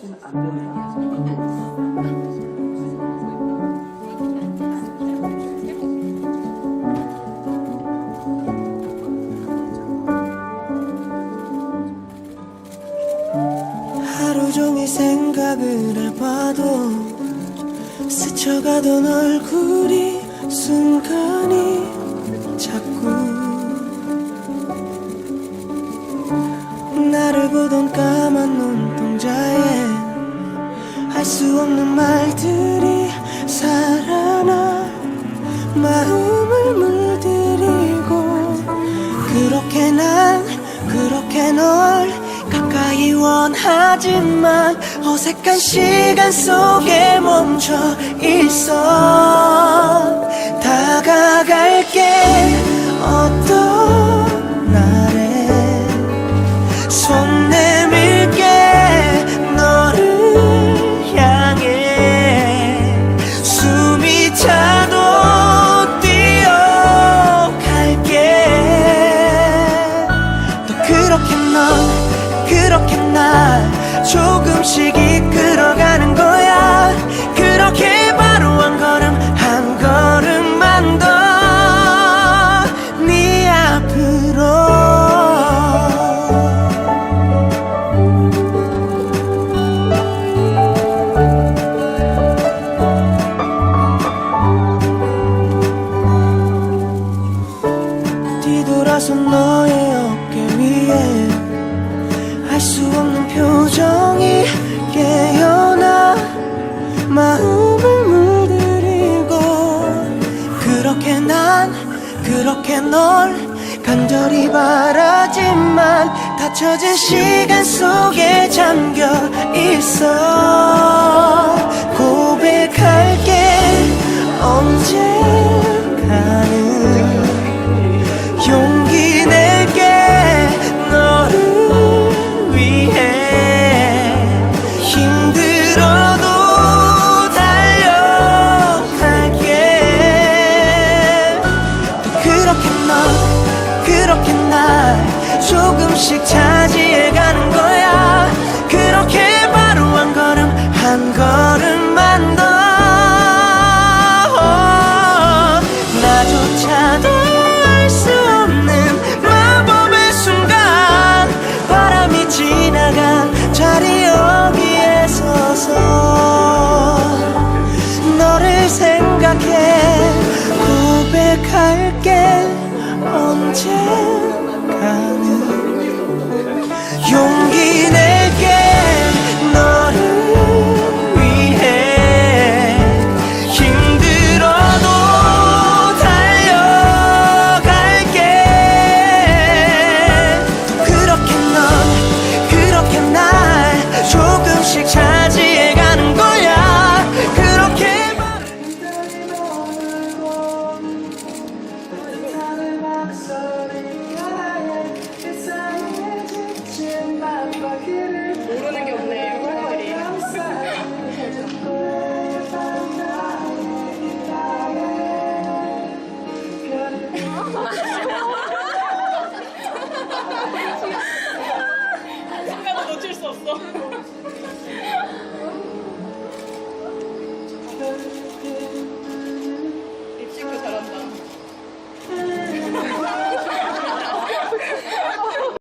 하루 종일 생각을 해봐도 스쳐가던 얼굴이 순간이 할 수 없는 말들이 살아나 마음을 물들이고 그렇게 난 그렇게 널 가까이 원하지만 어색한 시간 속에 멈춰 있어 다가갈 조금씩 이끌어가는 거야. 그렇게 바로 한 걸음 한 걸음만 더 네 앞으로. 뒤돌아서 너의 어깨 위에 표정이 깨어나 마음을 물들이고 그렇게 난 그렇게 널 간절히 바라지만 닫혀진 시간 속에 잠겨 있어 조금씩 차지해가는 거야. 그렇게 바로 한 걸음 한 걸음만 더. 나조차도 알 수 없는 마법의 순간. 바람이 지나간 자리 모르는 게 없네 사람들이. 순간은 놓칠 수 없어